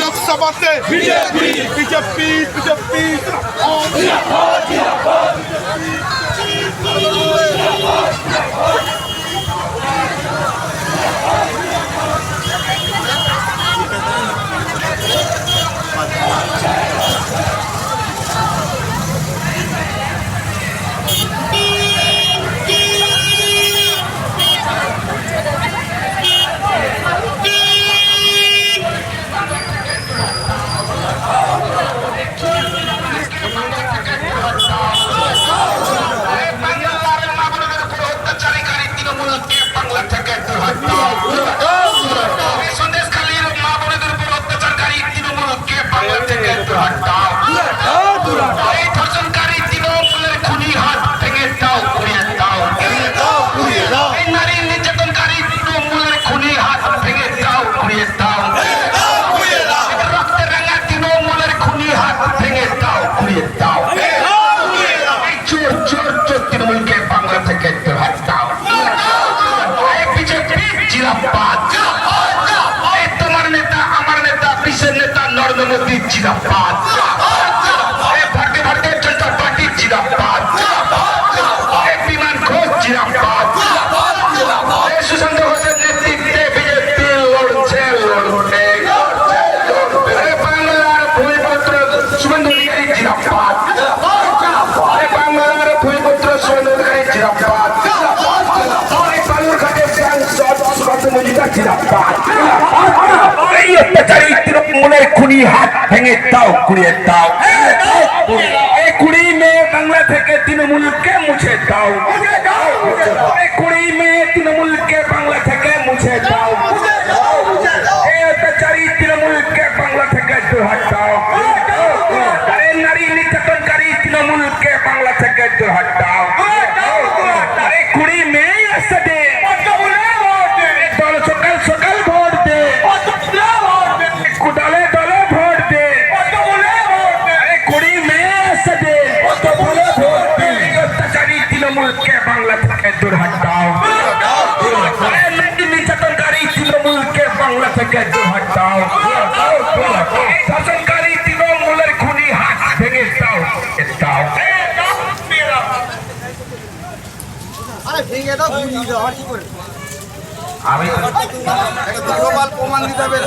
লোকসভাতে BJP BJP BJP চোর তৃণমূলকে বাংলা থেকে। বিজেপি জিরাপাত। তোমার নেতা, আমার নেতা বিশ্বের নেতা নরেন্দ্র মোদী জিরাপাত। এই অত্যাচারী তৃণমূলের খুনি হাত ভেঙে দাও কুড়িয়ে দাও এই কুড়ি মেয়ে বাংলা থেকে তৃণমূলকে মুছে দাও। এই কুড়ি মেয়ে তৃণমূলকে বাংলা থেকে মুছে দাও এই অত্যাচারী তৃণমূলকে বাংলা থেকে হটাও। এই নারী নির্যাতনকারী থেকে দূর হটাও শাসনকারী তৃণমূলের খুনি হাত ভেঙে দাও দাও আমি প্রমাণ দিতে হবে